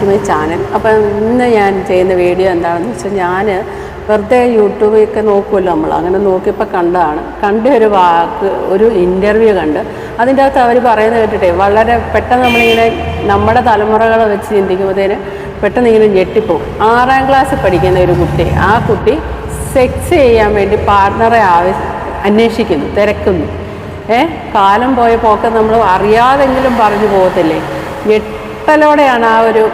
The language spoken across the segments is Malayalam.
ടു മൈ ചാനൽ അപ്പം ഇന്ന് ഞാൻ ചെയ്യുന്ന വീഡിയോ എന്താണെന്ന് വെച്ചാൽ ഞാൻ വെറുതെ യൂട്യൂബിലൊക്കെ നോക്കുമല്ലോ നമ്മൾ അങ്ങനെ നോക്കിയപ്പോൾ കണ്ടതാണ്. കണ്ട ഒരു വാക്ക് ഒരു ഇന്റർവ്യൂ കണ്ട്. അതിന്റെ അകത്ത് അവർ പറയുന്നത് കേട്ടിട്ടേ വളരെ പെട്ടെന്ന് നമ്മളിങ്ങനെ നമ്മുടെ തലമുറകളെ വെച്ച് ചിന്തിക്കുമ്പോഴത്തേന് പെട്ടെന്ന് ഇങ്ങനെ ഞെട്ടിപ്പോവും. ആറാം ക്ലാസ് പഠിക്കുന്ന ഒരു കുട്ടി ആ കുട്ടി സെക്സ് ചെയ്യാൻ വേണ്ടി പാർട്ട്ണറെ ആവശ്യ അന്വേഷിക്കുന്നു തിരക്കുന്നു. ഏ? കാലം പോയ പോക്കം നമ്മൾ അറിയാതെങ്കിലും പറഞ്ഞു പോകത്തില്ലേ? ഞെട്ടലോടെയാണ് ആ ഒരു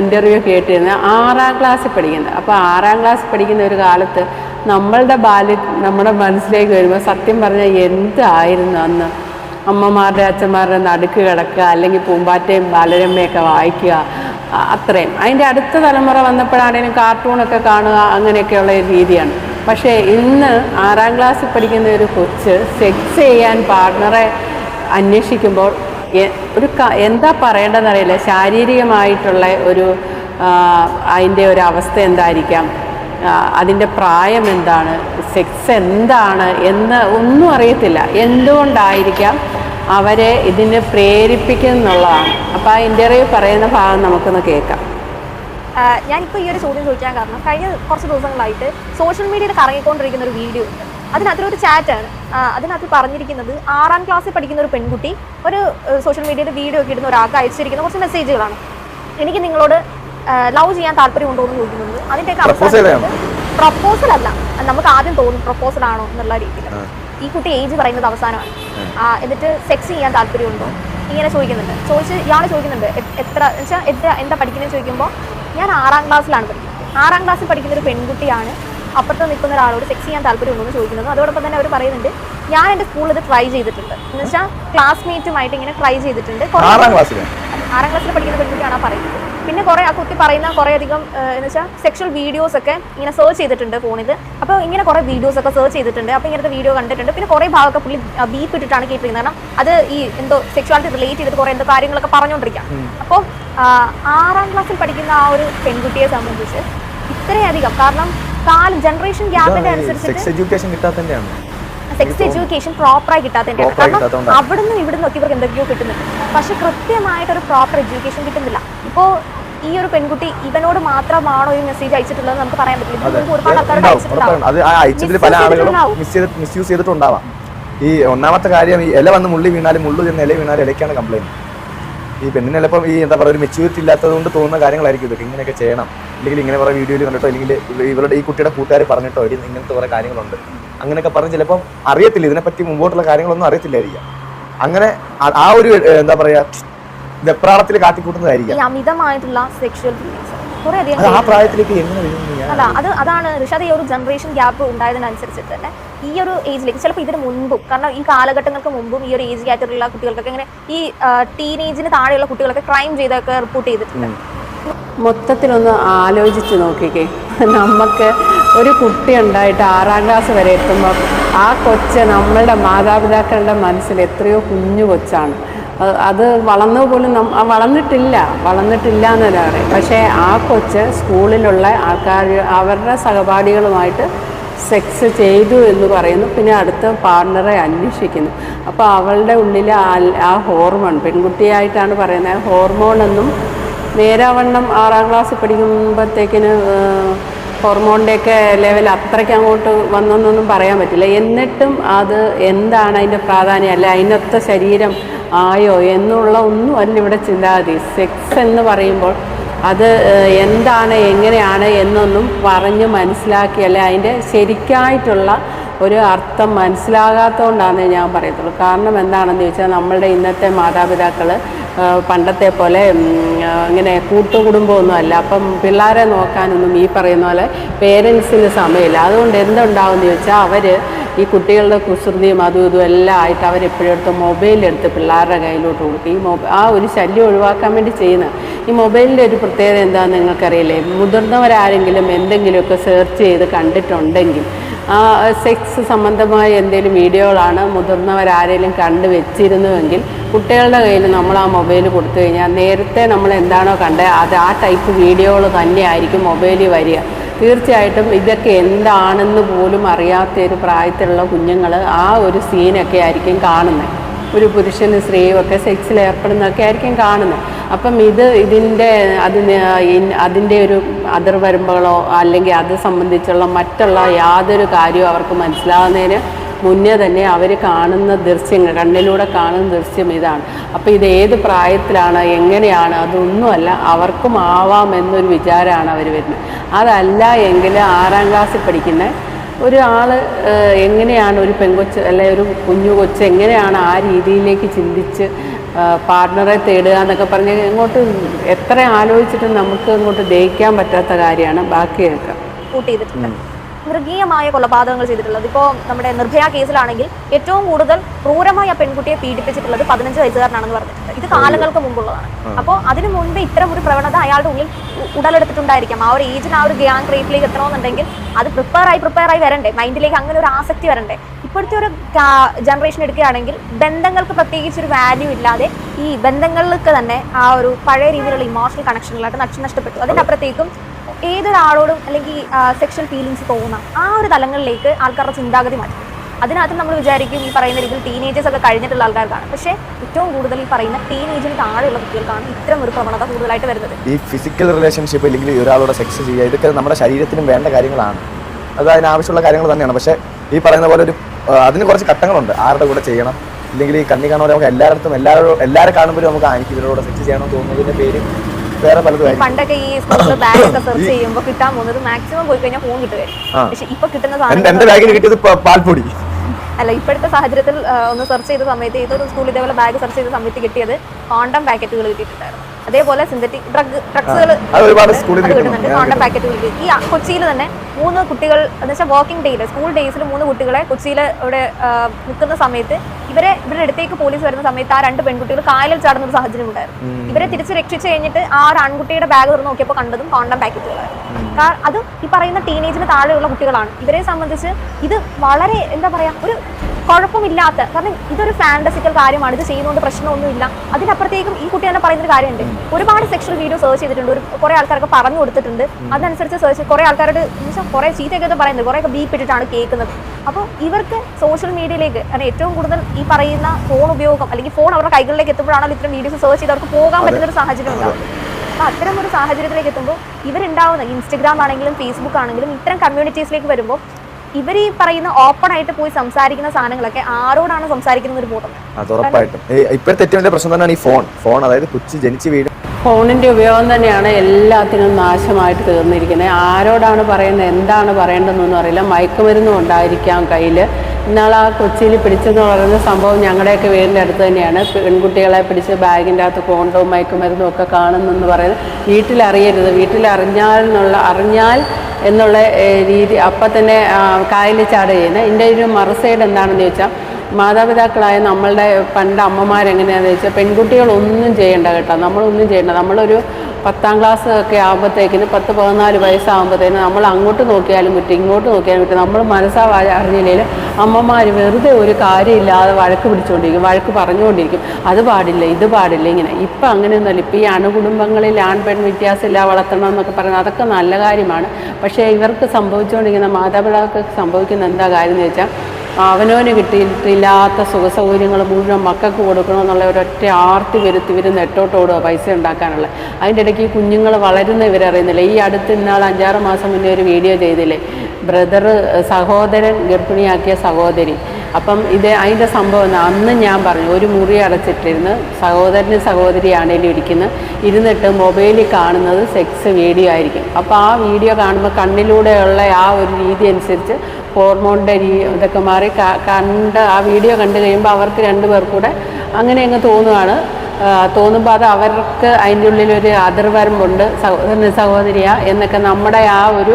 ഇന്റർവ്യൂ കേട്ടിരുന്നത് ആറാം ക്ലാസ്സിൽ പഠിക്കുന്നത് അപ്പോൾ ആറാം ക്ലാസ് പഠിക്കുന്ന ഒരു കാലത്ത് നമ്മളുടെ ബാല്യ നമ്മുടെ മനസ്സിലേക്ക് വരുമ്പോൾ സത്യം പറഞ്ഞാൽ എന്തായിരുന്നു അന്ന്? അമ്മമാരുടെ അച്ഛന്മാരുടെ നടുക്ക് കിടക്കുക അല്ലെങ്കിൽ പൂമ്പാറ്റയും ബാലരമ്മയൊക്കെ വായിക്കുക അത്രയും. അതിന്റെ അടുത്ത തലമുറ വന്നപ്പോഴാണെങ്കിലും കാർട്ടൂണൊക്കെ കാണുക അങ്ങനെയൊക്കെയുള്ള രീതിയാണ്. പക്ഷേ ഇന്ന് ആറാം ക്ലാസ്സിൽ പഠിക്കുന്ന ഒരു കൊച്ച് സെക്സ് ചെയ്യാൻ പാർട്ണറെ അന്വേഷിക്കുമ്പോൾ ഒരു എന്താ പറയേണ്ടതെന്നറിയില്ല. ശാരീരികമായിട്ടുള്ള ഒരു അതിന്റെ ഒരു അവസ്ഥ എന്തായിരിക്കാം? അതിന്റെ പ്രായം എന്താണ്? സെക്സ് എന്താണ്? എന്ന് ഒന്നും അറിയത്തില്ല. എന്തുകൊണ്ടായിരിക്കാം അവരെ ഇതിന് പ്രേരിപ്പിക്കുന്നുള്ളതാണ്? അപ്പോൾ ആ ഇന്റർവ്യൂ പറയുന്ന ഭാഗം നമുക്കൊന്ന് കേൾക്കാം. ഞാനിപ്പോൾ ഈ ഒരു ചോദ്യം ചോദിക്കാൻ കാരണം കഴിഞ്ഞ കുറച്ച് ദിവസങ്ങളായിട്ട് സോഷ്യൽ മീഡിയയിൽ കറങ്ങിക്കൊണ്ടിരിക്കുന്ന ഒരു വീഡിയോ ഉണ്ട്. അതിനകത്തൊരു ചാറ്റാണ് അതിനകത്ത് പറഞ്ഞിരിക്കുന്നത് ആറാം ക്ലാസ്സിൽ പഠിക്കുന്ന ഒരു പെൺകുട്ടി ഒരു സോഷ്യൽ മീഡിയയിൽ വീഡിയോ ഒക്കെ ഇടുന്ന ഒരാൾക്ക് അയച്ചിരിക്കുന്ന കുറച്ച് മെസ്സേജുകളാണ് എനിക്ക് നിങ്ങളോട് ലവ് ചെയ്യാൻ താല്പര്യമുണ്ടോ എന്ന് ചോദിക്കുന്നത് അതിന്റെയൊക്കെ? പ്രപ്പോസൽ അല്ല. നമുക്ക് ആദ്യം തോന്നും പ്രപ്പോസൽ ആണോ എന്നുള്ള രീതിയിൽ. ഈ കുട്ടി ഏജ് പറയുന്നത് അവസാനമാണ്. എന്നിട്ട് സെക്സ് ചെയ്യാൻ താല്പര്യമുണ്ടോ? ഇങ്ങനെ ചോദിക്കുന്നുണ്ട്. ചോദിച്ച് ഇയാൾ ചോദിക്കുന്നുണ്ട് എത്ര വെച്ചാൽ എത്ര എന്താ പഠിക്കുന്നത് ചോദിക്കുമ്പോൾ ഞാൻ ആറാം ക്ലാസ്സിലാണ് പഠിക്കുന്നത്. ആറാം ക്ലാസ്സിൽ പഠിക്കുന്ന ഒരു പെൺകുട്ടിയാണ് അപ്പുറത്ത് നിൽക്കുന്ന ഒരാളോട് സെക്സ് ചെയ്യാൻ താല്പര്യമുണ്ടോ എന്ന് ചോദിക്കുന്നത് അതോടൊപ്പം തന്നെ അവർ പറയുന്നുണ്ട് ഞാൻ എന്റെ സ്കൂളിൽ ഇത് ട്രൈ ചെയ്തിട്ടുണ്ട്. എന്ന് വെച്ചാൽ ക്ലാസ്മേറ്റുമായിട്ട് ഇങ്ങനെ ട്രൈ ചെയ്തിട്ടുണ്ട്. ആറാം ക്ലാസ്സിൽ ആറാം ക്ലാസ്സിൽ പഠിക്കുന്ന പെൺകുട്ടിയാണ് പറയുന്നത്. പിന്നെ കുറെ ആ കുട്ടി പറയുന്ന കുറെ അധികം എന്ന് വെച്ചാൽ സെക്ഷൽ വീഡിയോസ് ഒക്കെ ഇങ്ങനെ സെർച്ച് ചെയ്തിട്ടുണ്ട് ഫോണിൽ അപ്പോൾ ഇങ്ങനെ കുറെ വീഡിയോസ് ഒക്കെ സെർച്ച് ചെയ്തിട്ടുണ്ട്. അപ്പോൾ ഇങ്ങനത്തെ വീഡിയോ കണ്ടിട്ടുണ്ട്. പിന്നെ കുറേ ഭാഗമൊക്കെ പുള്ളി ബീപ്പ് ഇട്ടിട്ടാണ് കേട്ടിരിക്കുന്നത്. കാരണം അത് ഈ എന്തോ സെക്ഷുവാലിറ്റി റിലേറ്റ് ചെയ്തിട്ട് കുറേ എന്തോ കാര്യങ്ങളൊക്കെ പറഞ്ഞുകൊണ്ടിരിക്കാം അപ്പോൾ ആറാം ക്ലാസ്സിൽ പഠിക്കുന്ന ആ ഒരു പെൺകുട്ടിയെ സംബന്ധിച്ച് ഇത്രയധികം കാരണം കാലം ജനറേഷൻ ഗ്യാപ്പിന്റെ അനുസരിച്ചിട്ട് സെക്സ് എഡ്യൂക്കേഷൻ പ്രോപ്പറായി കിട്ടാത്തതിന്റെ കാരണം. അവിടുന്ന് ഇവിടുന്ന് ഒക്കെ ഇവർക്ക് എന്തൊക്കെയോ കിട്ടുന്നുണ്ട്. പക്ഷെ കൃത്യമായിട്ടൊരു പ്രോപ്പർ എഡ്യൂക്കേഷൻ കിട്ടുന്നില്ല. ഇപ്പോൾ ഈ ഒരു പെൺകുട്ടി ഇവനോട് മാത്രമാണോ ഈ മെസ്സേജ് അയച്ചിട്ടുള്ളത് നമുക്ക് പറയാൻ പറ്റില്ല. ഒരുപാട് ആൾക്കാരോട് അയച്ചിട്ടുണ്ടാവും മിസ്യൂസ് ചെയ്തിട്ടുണ്ടാവാം. ഈ ഒന്നാമത്തെ കാര്യം ഈ ഇല വന്ന് മുള്ളി വീണാലും മുള്ളു ചെന്ന് ഇല വീണാലും ഇലയ്ക്കാണ് കംപ്ലൈന്റ് ഈ പെണ്ണിന് ചിലപ്പം ഈ എന്താ പറയുക ഒരു മെച്യൂരിറ്റി ഇല്ലാത്തത് കൊണ്ട് തോന്നുന്ന കാര്യങ്ങളായിരിക്കും ഇതൊക്കെ. ഇങ്ങനെയൊക്കെ ചെയ്യണം. അല്ലെങ്കിൽ ഇങ്ങനെ കുറേ വീഡിയോയിൽ കണ്ടിട്ടോ അല്ലെങ്കിൽ ഇവരുടെ ഈ കുട്ടിയുടെ കൂട്ടുകാർ പറഞ്ഞിട്ടോ ഇടി ഇങ്ങനത്തെ കുറേ കാര്യങ്ങളുണ്ട്. അങ്ങനെയൊക്കെ പറഞ്ഞ് ചിലപ്പം അറിയത്തില്ല. ഇതിനെപ്പറ്റി മുമ്പോട്ടുള്ള കാര്യങ്ങളൊന്നും അറിയത്തില്ലായിരിക്കാം. അങ്ങനെ ആ- ഒരു എന്താ പറയാ വെപ്രാളത്തിൽ കാട്ടിക്കൂട്ടുന്നതായിരിക്കും. അമിതമായിട്ടുള്ള സെക്ഷൽ ആ. പ്രായത്തിലേക്ക് എങ്ങനെ വരുന്നു? അല്ല അത് അതാണ് ഋഷാദ് ഈ ഒരു ജനറേഷൻ ഗ്യാപ്പ് ഉണ്ടായതിനനുസരിച്ചിട്ട് തന്നെ ഈ ഒരു ഏജിലേക്ക് ചിലപ്പോൾ ഇതിന് മുൻപും കാരണം ഈ കാലഘട്ടങ്ങൾക്ക് മുമ്പും ഈ ഒരു ഏജ് കാറ്റഗറിയിലുള്ള കുട്ടികൾക്കൊക്കെ ഇങ്ങനെ ഈ ടീനേജിന് താഴെയുള്ള കുട്ടികളൊക്കെ ക്രൈം ചെയ്തൊക്കെ റിപ്പോർട്ട് ചെയ്തിട്ടുണ്ട്. മൊത്തത്തിലൊന്ന് ആലോചിച്ച് നോക്കിക്കേ. നമുക്ക് ഒരു കുട്ടി ഉണ്ടായിട്ട് ആറാം ക്ലാസ് വരെ എത്തുമ്പോൾ ആ കൊച്ച് നമ്മളുടെ മാതാപിതാക്കളുടെ മനസ്സിൽ എത്രയോ കുഞ്ഞു കൊച്ചാണ്. അത് വളർന്നു പോലും വളർന്നിട്ടില്ല വളർന്നിട്ടില്ല. എന്നല്ല പറയും പക്ഷേ ആ കൊച്ച് സ്കൂളിലുള്ള ആൾക്കാർ അവരുടെ സഹപാഠികളുമായിട്ട് സെക്സ് ചെയ്തു എന്ന് പറയുന്നു. പിന്നെ അടുത്ത പാർട്ണറെ അന്വേഷിക്കുന്നു. അപ്പോൾ അവളുടെ ഉള്ളിൽ ആ- ഹോർമോൺ പെൺകുട്ടിയായിട്ടാണ് പറയുന്നത്. ഹോർമോണൊന്നും നേരാവണ്ണം ആറാം ക്ലാസ്സിൽ പഠിക്കുമ്പോഴത്തേക്കിന് ഹോർമോണിന്റെയൊക്കെ ലെവൽ അത്രയ്ക്ക് അങ്ങോട്ട് വന്നെന്നൊന്നും പറയാൻ പറ്റില്ല. എന്നിട്ടും അത് എന്താണ് അതിന്റെ പ്രാധാന്യം? അല്ല അതിനൊത്ത ശരീരം ആയോ എന്നുള്ള ഒന്നും അല്ല ഇവിടെ ചിന്താഗതി. സെക്സ് എന്ന് പറയുമ്പോൾ അത് എന്താണ് എങ്ങനെയാണ് എന്നൊന്നും പറഞ്ഞ് മനസ്സിലാക്കി അല്ലെ? അതിന്റെ ശരിക്കായിട്ടുള്ള ഒരു അർത്ഥം മനസ്സിലാകാത്തതുകൊണ്ടാണ് ഞാൻ പറയത്തുള്ളൂ. കാരണം എന്താണെന്ന് ചോദിച്ചാൽ നമ്മളുടെ ഇന്നത്തെ മാതാപിതാക്കൾ പണ്ടത്തെ പോലെ ഇങ്ങനെ കൂട്ടുകുടുംബമൊന്നും അല്ല അപ്പം പിള്ളേരെ നോക്കാനൊന്നും ഈ പറയുന്ന പോലെ പേരൻസിന് സമയമില്ല. അതുകൊണ്ട് എന്തുണ്ടാവും എന്ന് ചോദിച്ചാൽ അവർ ഈ കുട്ടികളുടെ കുസൃതിയും അതും ഇതും എല്ലാം ആയിട്ട് അവരെപ്പോഴും എടുത്ത് മൊബൈലെടുത്ത് പിള്ളേരുടെ കയ്യിലോട്ട് കൊടുക്കും. ഈ മൊബൈൽ ആ ഒരു ശല്യം ഒഴിവാക്കാൻ വേണ്ടി ചെയ്യുന്ന. ഈ മൊബൈലിന്റെ ഒരു പ്രത്യേകത എന്താണെന്ന് നിങ്ങൾക്കറിയില്ലേ? മുതിർന്നവരാരെങ്കിലും എന്തെങ്കിലുമൊക്കെ സെർച്ച് ചെയ്ത് കണ്ടിട്ടുണ്ടെങ്കിൽ സെക്സ് സംബന്ധമായ എന്തെങ്കിലും വീഡിയോകളാണ് മുതിർന്നവരാരെങ്കിലും കണ്ടു വെച്ചിരുന്നുവെങ്കിൽ കുട്ടികളുടെ കയ്യിൽ നമ്മൾ ആ മൊബൈൽ കൊടുത്തു കഴിഞ്ഞാൽ നേരത്തെ നമ്മൾ എന്താണോ കണ്ടത് അത് ആ ടൈപ്പ് വീഡിയോകൾ തന്നെയായിരിക്കും മൊബൈലിൽ വരിക. തീർച്ചയായിട്ടും ഇതൊക്കെ എന്താണെന്ന് പോലും അറിയാത്ത ഒരു പ്രായത്തിലുള്ള കുഞ്ഞുങ്ങൾ ആ ഒരു സീനൊക്കെ ആയിരിക്കും കാണുന്നത്. ഒരു പുരുഷനും സ്ത്രീയും ഒക്കെ സെക്സിൽ ഏർപ്പെടുന്നതൊക്കെ ആയിരിക്കും കാണുന്നത്. അപ്പം ഇത് ഇതിന്റെ അതിന് അതിന്റെ ഒരു അതിർവരമ്പുകളോ അല്ലെങ്കിൽ അത് സംബന്ധിച്ചുള്ള മറ്റുള്ള യാതൊരു കാര്യവും അവർക്ക് മനസ്സിലാകുന്നതിന് മുന്നേ തന്നെ അവർ കാണുന്ന ദൃശ്യങ്ങൾ കണ്ണിലൂടെ കാണുന്ന ദൃശ്യം ഇതാണ്. അപ്പോൾ ഇത് ഏത് പ്രായത്തിലാണ് എങ്ങനെയാണ് അതൊന്നുമല്ല അവർക്കും ആവാം എന്നൊരു വിചാരമാണ് അവർ വരുന്നത്. അതല്ല എങ്കിൽ ആറാം ക്ലാസ്സിൽ പഠിക്കുന്ന ഒരാൾ എങ്ങനെയാണ് ഒരു പെങ്കൊച്ച് അല്ലെ ഒരു കുഞ്ഞു കൊച്ച് എങ്ങനെയാണ് ആ രീതിയിലേക്ക് ചിന്തിച്ച് പാർട്ട്ണറെ തേടുക എന്നൊക്കെ പറഞ്ഞ് ഇങ്ങോട്ട് എത്ര ആലോചിച്ചിട്ടും നമുക്ക് ഇങ്ങോട്ട് ദഹിക്കാൻ പറ്റാത്ത കാര്യമാണ് ബാക്കിയൊക്കെ മൃഗീയമായ കൊലപാതകങ്ങൾ ചെയ്തിട്ടുള്ളത്. ഇപ്പോൾ നമ്മുടെ നിർഭയ കേസിലാണെങ്കിൽ ഏറ്റവും കൂടുതൽ ക്രൂരമായി ആ പെൺകുട്ടിയെ പീഡിപ്പിച്ചിട്ടുള്ളത് പതിനഞ്ച് വയസ്സുകാരനാണെന്ന് പറഞ്ഞിട്ടുണ്ട്. ഇത് കാലങ്ങൾക്ക് മുമ്പുള്ളതാണ്. അപ്പോൾ അതിനു മുൻപ് ഇത്തരം ഒരു പ്രവണത അയാളുടെ ഉള്ളിൽ ഉടലെടുത്തിട്ടുണ്ടായിരിക്കാം. ആ ഒരു ഏജിന് ആ ഒരു ഗ്യാങ് റേറ്റിലേക്ക് എത്തണമെന്നുണ്ടെങ്കിൽ അത് പ്രിപ്പയർ ആയി പ്രിപ്പയർ ആയി വരണ്ടേ? മൈൻഡിലേക്ക് അങ്ങനെ ഒരു ആസക്തി വരണ്ടേ? ഇപ്പോഴത്തെ ഒരു ജനറേഷൻ എടുക്കുകയാണെങ്കിൽ ബന്ധങ്ങൾക്ക് പ്രത്യേകിച്ച് ഒരു വാല്യൂ ഇല്ലാതെ ഈ ബന്ധങ്ങൾക്ക് തന്നെ ആ ഒരു പഴയ രീതിയിലുള്ള ഇമോഷണൽ കണക്ഷനുകളായിട്ട് നഷ്ടം നഷ്ടപ്പെട്ടു. അതിനപ്പുറത്തേക്കും ഏതൊരാളോടും അല്ലെങ്കിൽ സെക്ഷൽ ഫീലിങ്സ് തോന്നാം ആ ഒരു തലങ്ങളിലേക്ക് ആൾക്കാരുടെ ചിന്താഗതി മാറ്റും. അതിനകത്ത് നമ്മൾ വിചാരിക്കും ഈ പറയുന്ന രീതിയിൽ ടീനേജേഴ്സ് ഒക്കെ കഴിഞ്ഞിട്ടുള്ള ആൾക്കാർക്കാണ്. പക്ഷേ ഏറ്റവും കൂടുതൽ ഈ പറയുന്ന ടീനേജിന് താഴെയുള്ള കുട്ടികൾക്കാണ് ഇത്തരം ഒരു പ്രവണത കൂടുതലായിട്ട് വരുന്നത്. ഈ ഫിസിക്കൽ റിലേഷൻഷിപ്പ് അല്ലെങ്കിൽ ഒരാളോട് സെക്സ് ചെയ്യുക ഇതൊക്കെ നമ്മുടെ ശരീരത്തിനും വേണ്ട കാര്യങ്ങളാണ്. അത് അതിനാവശ്യമുള്ള കാര്യങ്ങൾ തന്നെയാണ്. പക്ഷേ ഈ പറയുന്ന പോലെ ഒരു അതിന് കുറച്ച് ഘട്ടങ്ങളുണ്ട്. ആരുടെ കൂടെ ചെയ്യണം? അല്ലെങ്കിൽ ഈ കണ്ണി കാണുമ്പോൾ നമുക്ക് എല്ലായിടത്തും എല്ലാവരും എല്ലാവരും കാണുമ്പോഴും നമുക്ക് എനിക്ക് ഇവരോട് സെക്സ് ചെയ്യണം തോന്നുന്നതിന്റെ പേര് വേറെ പലതും പണ്ടൊക്കെ ഈ സ്കൂളിൽ ബാഗ് ഒക്കെ സെർച്ച് ചെയ്യുമ്പോൾ കിട്ടാൻ പോകുന്നത് മാക്സിമം പോയി കഴിഞ്ഞാൽ ഫോൺ കിട്ടുകയായിരുന്നു. പക്ഷെ ഇപ്പൊ കിട്ടുന്ന സാധനം എന്റെ ബാഗിൽ കിട്ടിയത് പാൽപ്പൊടി. അല്ല ഇപ്പോഴത്തെ സാഹചര്യത്തിൽ ഒന്ന് സെർച്ച് ചെയ്ത സമയത്ത് ഏതൊരു സ്കൂൾ ഇതേപോലെ ബാഗ് സെർച്ച് ചെയ്ത സമയത്ത് കിട്ടിയത് കോണ്ടം പാക്കറ്റുകൾ കിട്ടിയിട്ടുണ്ടായിരുന്നു. അതേപോലെ സിന്തറ്റിക് ഡ്രഗ് ഡ്രഗ്സുകൾ കിട്ടുന്നുണ്ട്. കോണ്ടം പാക്കറ്റുകൾ ഈ കൊച്ചിയിൽ തന്നെ മൂന്ന് കുട്ടികൾ എന്ന് വെച്ചാൽ വർക്കിംഗ് ഡേയിൽ സ്കൂൾ ഡേയ്സിൽ മൂന്ന് കുട്ടികളെ കൊച്ചിയിൽ ഇവിടെ നിൽക്കുന്ന സമയത്ത് ഇവരെ ഇവരുടെ അടുത്തേക്ക് പോലീസ് വരുന്ന സമയത്ത് ആ രണ്ട് പെൺകുട്ടികൾ കായലിൽ ചാടുന്ന ഒരു സാഹചര്യം ഉണ്ടായിരുന്നു. ഇവരെ തിരിച്ച് രക്ഷിച്ചു കഴിഞ്ഞിട്ട് ആ ഒരു ആൺകുട്ടിയുടെ ബാഗ് തുറന്ന് നോക്കിയപ്പോൾ കണ്ടതും കോണ്ടം പാക്കറ്റുകളായിരുന്നു കാരണം അത് ഈ പറയുന്ന ടീനേജിന് താഴെയുള്ള കുട്ടികളാണ്. ഇവരെ സംബന്ധിച്ച് ഇത് വളരെ എന്താ പറയാ ഒരു കുഴപ്പമില്ലാത്ത കാരണം ഇതൊരു ഫാന്റസിക്കൽ കാര്യമാണ്. ഇത് ചെയ്യുന്നതുകൊണ്ട് പ്രശ്നമൊന്നുമില്ല. അതിനപ്പുറത്തേക്കും ഈ കുട്ടി തന്നെ പറയുന്ന ഒരു കാര്യമുണ്ട് ഒരുപാട് സെക്ഷൽ വീഡിയോ സെർച്ച് ചെയ്തിട്ടുണ്ട്. ഒരു കുറെ ആൾക്കാർക്ക് പറഞ്ഞു കൊടുത്തിട്ടുണ്ട്. അതനുസരിച്ച് സെർച്ച് കുറെ ആൾക്കാരോട് കുറേ ചീത്തയൊക്കെ പറയുന്നത് കുറെ ഒക്കെ ബീപ്പ് ഇട്ടിട്ടാണ് കേൾക്കുന്നത്. അപ്പോൾ ഇവർക്ക് സോഷ്യൽ മീഡിയയിലേക്ക് കാരണം ഏറ്റവും കൂടുതൽ ഈ പറയുന്ന ഫോൺ ഉപയോഗം അല്ലെങ്കിൽ ഫോൺ അവരുടെ കൈകളിലേക്ക് എത്തുമ്പോഴാണല്ലോ ഇത്തരം വീഡിയോസ് സെർച്ച് ചെയ്ത് അവർക്ക് പോകാൻ പറ്റുന്ന ഒരു സാഹചര്യം ഉണ്ടാവും അപ്പൊ അത്തരം ഒരു സാഹചര്യത്തിലേക്ക് എത്തുമ്പോൾ ഇവരുണ്ടാവുന്ന ഇൻസ്റ്റഗ്രാം ആണെങ്കിലും ഫേസ്ബുക്ക് ആണെങ്കിലും ഇത്തരം കമ്മ്യൂണിറ്റീസിലേക്ക് വരുമ്പോൾ ഇവർ ഈ പറയുന്ന ഓപ്പൺ ആയിട്ട് പോയി സംസാരിക്കുന്ന സാധനങ്ങളൊക്കെ ആരോടാണ് സംസാരിക്കുന്നത് ഒരു ബോധം? അത് ഉറപ്പായിട്ടും. ഇപ്പോഴത്തെ ഏറ്റവും വലിയ പ്രശ്നം തന്നെയാണ് ഈ ഫോൺ ഫോൺ അതായത് കൊച്ചു ജനിച്ച് വീട് ഫോണിന്റെ ഉപയോഗം തന്നെയാണ് എല്ലാത്തിനും നാശമായിട്ട് തീർന്നിരിക്കുന്നത്. ആരോടാണ് പറയുന്നത് എന്താണ് പറയേണ്ടതെന്നൊന്നും അറിയില്ല. മയക്കുമരുന്നും ഉണ്ടായിരിക്കാം കയ്യിൽ ഇന്നാൾ ആ കൊച്ചിയിൽ പിടിച്ചെന്ന് പറയുന്ന സംഭവം ഞങ്ങളുടെയൊക്കെ വീടിന്റെ അടുത്ത് തന്നെയാണ്. പെൺകുട്ടികളെ പിടിച്ച് ബാഗിന്റെ അകത്ത് കോണ്ടവും മയക്കുമരുന്നും ഒക്കെ കാണുന്നെന്ന് പറയുന്നത്. വീട്ടിലറിയരുത്. വീട്ടിലറിഞ്ഞാൽ എന്നുള്ള അറിഞ്ഞാൽ എന്നുള്ള രീതി അപ്പം തന്നെ കായലിൽ ചാടുക ചെയ്യുന്നത് എന്റെ ഒരു മറുസൈഡ് എന്താണെന്ന് ചോദിച്ചാൽ മാതാപിതാക്കളായ നമ്മളുടെ പണ്ട് അമ്മമാരെങ്ങനെയാണെന്ന് വെച്ചാൽ പെൺകുട്ടികളൊന്നും ചെയ്യേണ്ട കേട്ടോ. നമ്മളൊന്നും ചെയ്യേണ്ട. നമ്മളൊരു പത്താം ക്ലാസ് ഒക്കെ ആകുമ്പോഴത്തേക്കിന് പത്ത് പതിനാല് വയസ്സാകുമ്പോഴത്തേക്കും നമ്മൾ അങ്ങോട്ട് നോക്കിയാലും പറ്റും ഇങ്ങോട്ട് നോക്കിയാലും പറ്റും. നമ്മൾ മനസ്സാ അറിഞ്ഞില്ലെങ്കിൽ അമ്മമാർ വെറുതെ ഒരു കാര്യമില്ലാതെ വഴക്ക് പിടിച്ചുകൊണ്ടിരിക്കും വഴക്ക് പറഞ്ഞുകൊണ്ടിരിക്കും. അത് പാടില്ല ഇത് പാടില്ല ഇങ്ങനെ. ഇപ്പം അങ്ങനെയൊന്നുമല്ല. ഇപ്പം ഈ അണുകുടുംബങ്ങളിൽ ആൺ പെൺ വ്യത്യാസമില്ല വളർത്തണം എന്നൊക്കെ പറയുന്നത് അതൊക്കെ നല്ല കാര്യമാണ്. പക്ഷേ ഇവർക്ക് സംഭവിച്ചുകൊണ്ടിരിക്കുന്ന മാതാപിതാക്കൾക്ക് സംഭവിക്കുന്ന എന്താ കാര്യം എന്ന് വെച്ചാൽ അവനവന് കിട്ടിയിട്ടില്ലാത്ത സുഖസൗകര്യങ്ങൾ മുഴുവൻ മക്കൾക്ക് കൊടുക്കണമെന്നുള്ള ഒരൊറ്റ ആർത്തി വരുത്തി ഇവർ നെട്ടോട്ടോടുക പൈസ ഉണ്ടാക്കാനുള്ള അതിന്റെ ഇടയ്ക്ക് ഈ കുഞ്ഞുങ്ങൾ വളരുന്ന ഇവരറിയുന്നില്ല. ഈ അടുത്ത ഇന്നാൾ അഞ്ചാറ് മാസം മുന്നേ ഒരു വീഡിയോ ചെയ്തില്ലേ? ബ്രദർ സഹോദരൻ ഗർഭിണിയാക്കിയ സഹോദരി. അപ്പം ഇത് അതിന്റെ സംഭവം? അന്ന് ഞാൻ പറഞ്ഞു ഒരു മുറി അടച്ചിട്ടിരുന്ന് സഹോദരനും സഹോദരിയാണേലും ഇരിക്കുന്നത് ഇരുന്നിട്ട് മൊബൈലിൽ കാണുന്നത് സെക്സ് വീഡിയോ ആയിരിക്കും. അപ്പോൾ ആ വീഡിയോ കാണുമ്പോൾ കണ്ണിലൂടെയുള്ള ആ ഒരു രീതി അനുസരിച്ച് ഹോർമോണിന്റെ രീ ഇതൊക്കെ മാറി കണ്ട് ആ വീഡിയോ കണ്ടു കഴിയുമ്പോൾ അവർക്ക് രണ്ടുപേർ കൂടെ അങ്ങനെ അങ്ങ് തോന്നുകയാണ് ആ, തോന്നുമ്പോൾ അത് അവർക്ക് അതിന്റെ ഉള്ളിലൊരു അതിർവരമ്പുണ്ട്. സഹോദരൻ സഹോദരിയ എന്നൊക്കെ നമ്മുടെ ആ ഒരു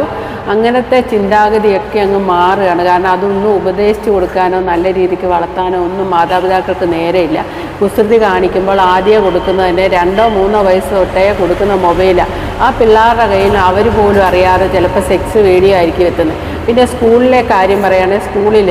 അങ്ങനത്തെ ചിന്താഗതിയൊക്കെ അങ്ങ് മാറുകയാണ്. കാരണം അതൊന്നും ഉപദേശിച്ചു കൊടുക്കാനോ നല്ല രീതിക്ക് വളർത്താനോ ഒന്നും മാതാപിതാക്കൾക്ക് നേരെയില്ല. കുസൃതി കാണിക്കുമ്പോൾ ആദ്യം കൊടുക്കുന്നതിന്റെ രണ്ടോ മൂന്നോ വയസ്സ് തൊട്ടേ കൊടുക്കുന്ന മൊബൈലാണ് ആ പിള്ളേരുടെ കയ്യിൽ അവർ പോലും അറിയാതെ ചിലപ്പോൾ സെക്സ് വീഡിയോ ആയിരിക്കും എത്തുന്നത്. പിന്നെ സ്കൂളിലെ കാര്യം പറയുകയാണെങ്കിൽ സ്കൂളിൽ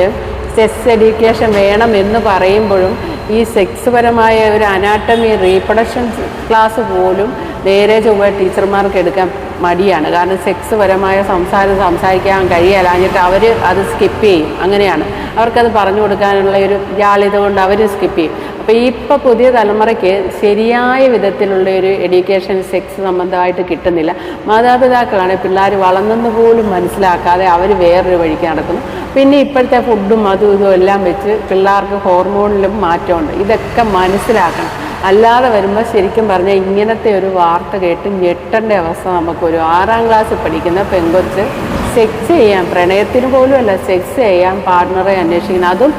സെക്സ് എഡ്യൂക്കേഷൻ വേണം എന്ന് പറയുമ്പോഴും ഈ സെക്സ് പരമായ ഒരു അനാട്ടമി റീപ്രൊഡക്ഷൻ ക്ലാസ് പോലും നേരെ ചൊവ്വ ടീച്ചർമാർക്ക് എടുക്കാൻ മടിയാണ്. കാരണം സെക്സ് പരമായ സംസാരം സംസാരിക്കാൻ കഴിയലാഞ്ഞിട്ട് അവർ അത് സ്കിപ്പ് ചെയ്യും. അങ്ങനെയാണ്. അവർക്കത് പറഞ്ഞു കൊടുക്കാനുള്ള ഒരു ജാളിത കൊണ്ട് അവർ സ്കിപ്പ് ചെയ്യും. അപ്പോൾ ഇപ്പോൾ പുതിയ തലമുറയ്ക്ക് ശരിയായ വിധത്തിലുള്ള ഒരു എഡ്യൂക്കേഷൻ സെക്സ് സംബന്ധമായിട്ട് കിട്ടുന്നില്ല. മാതാപിതാക്കളാണ് പിള്ളേർ വളർന്നെന്ന് പോലും മനസ്സിലാക്കാതെ അവർ വേറൊരു വഴിക്ക് നടക്കുന്നു. പിന്നെ ഇപ്പോഴത്തെ ഫുഡും അതും ഇതും എല്ലാം വെച്ച് പിള്ളേർക്ക് ഹോർമോണിലും മാറ്റമുണ്ട്. ഇതൊക്കെ മനസ്സിലാക്കണം. അല്ലാതെ വരുമ്പോൾ ശരിക്കും പറഞ്ഞാൽ ഇങ്ങനത്തെ ഒരു വാർത്ത കേട്ട് ഞെട്ടേണ്ട അവസ്ഥ നമുക്കൊരു ആറാം ക്ലാസ്സിൽ പഠിക്കുന്ന പെങ്കൊച്ച് സെക്സ് ചെയ്യാൻ പ്രണയത്തിന് പോലും അല്ല സെക്സ് ചെയ്യാൻ പാർട്ണറെ അന്വേഷിക്കണം. അതും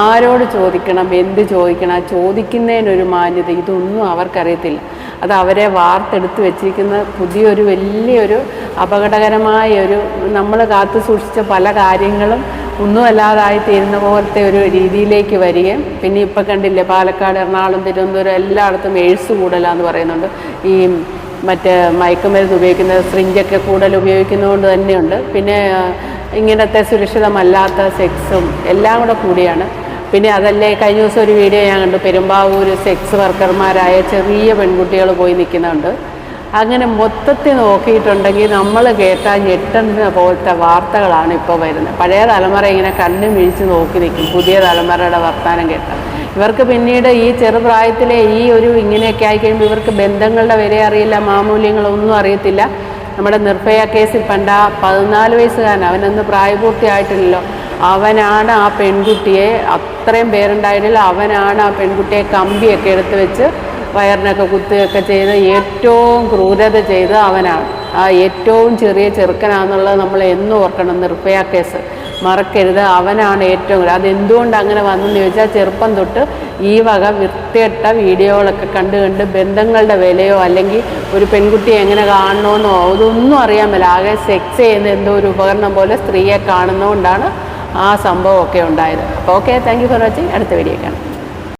ആരോട് ചോദിക്കണം എന്ത് ചോദിക്കണം ചോദിക്കുന്നതിനൊരു മാന്യത ഇതൊന്നും അവർക്കറിയത്തില്ല. അത് അവരെ വാർത്തെടുത്ത് വെച്ചിരിക്കുന്ന പുതിയൊരു വലിയൊരു അപകടകരമായ ഒരു നമ്മൾ കാത്തു സൂക്ഷിച്ച പല കാര്യങ്ങളും ഒന്നും അല്ലാതായി തീരുന്ന പോലത്തെ ഒരു രീതിയിലേക്ക് വരികയും പിന്നെ ഇപ്പം കണ്ടില്ലേ പാലക്കാട് എറണാകുളം തിരുവനന്തപുരം എല്ലായിടത്തും എഴുസ് കൂടലാന്ന് പറയുന്നുണ്ട്. ഈ മറ്റേ മയക്കുമരുന്ന് ഉപയോഗിക്കുന്ന സ്രിഞ്ചൊക്കെ കൂടുതൽ ഉപയോഗിക്കുന്നതുകൊണ്ട് തന്നെയുണ്ട്. പിന്നെ ഇങ്ങനത്തെ സുരക്ഷിതമല്ലാത്ത സെക്സും എല്ലാം കൂടെ കൂടിയാണ്. പിന്നെ അതല്ലേ കഴിഞ്ഞ ദിവസം ഒരു വീഡിയോ ഞാൻ കണ്ടു. പെരുമ്പാവൂർ സെക്സ് വർക്കർമാരായ ചെറിയ പെൺകുട്ടികൾ പോയി നിൽക്കുന്നുണ്ട്. അങ്ങനെ മൊത്തത്തിൽ നോക്കിയിട്ടുണ്ടെങ്കിൽ നമ്മൾ കേട്ടാൽ ഞെട്ടുന്ന പോലത്തെ വാർത്തകളാണ് ഇപ്പോൾ വരുന്നത്. പഴയ തലമുറ ഇങ്ങനെ കണ്ണു മിഴിച്ച് നോക്കി നിൽക്കും. പുതിയ തലമുറയുടെ വർത്തമാനം കേട്ടാൽ. ഇവർക്ക് പിന്നീട് ഈ ചെറുപ്രായത്തിലെ ഈ ഒരു ഇങ്ങനെയൊക്കെ ആയിക്കഴിയുമ്പോൾ ഇവർക്ക് ബന്ധങ്ങളുടെ വില അറിയില്ല മാമൂല്യങ്ങളൊന്നും അറിയത്തില്ല. നമ്മുടെ നിർഭയ കേസിൽ പണ്ട പതിനാല് വയസ്സുകാരൻ അവനൊന്ന് പ്രായപൂർത്തിയായിട്ടില്ലല്ലോ. അവനാണ് ആ പെൺകുട്ടിയെ അത്രയും പേരുണ്ടായിട്ടില്ല അവനാണ് ആ പെൺകുട്ടിയെ കമ്പിയൊക്കെ എടുത്ത് വെച്ച് വയറിനൊക്കെ കുത്തുകയൊക്കെ ചെയ്ത് ഏറ്റവും ക്രൂരത ചെയ്ത് അവനാണ്. ആ ഏറ്റവും ചെറിയ ചെറുക്കനാണെന്നുള്ളത് നമ്മൾ എന്നും ഓർക്കണം നിർഭയ കേസ്. മറക്കരുത് അവനാണ് ഏറ്റവും അതെന്തുകൊണ്ട് അങ്ങനെ വന്നെന്ന് ചോദിച്ചാൽ ചെറുപ്പം തൊട്ട് ഈ വക വൃത്തിയിട്ട വീഡിയോകളൊക്കെ കണ്ട് കണ്ട് ബന്ധങ്ങളുടെ വിലയോ അല്ലെങ്കിൽ ഒരു പെൺകുട്ടിയെ എങ്ങനെ കാണണമെന്നോ അതൊന്നും അറിയാൻ പറ്റില്ല ആകെ സെക്സ് ചെയ്യുന്ന എന്തോ ഒരു ഉപകരണം പോലെ സ്ത്രീയെ കാണുന്നതുകൊണ്ടാണ് ആ സംഭവമൊക്കെ ഉണ്ടായത്. അപ്പോൾ okay thank you for watching അടുത്ത വീഡിയോ കാണാം.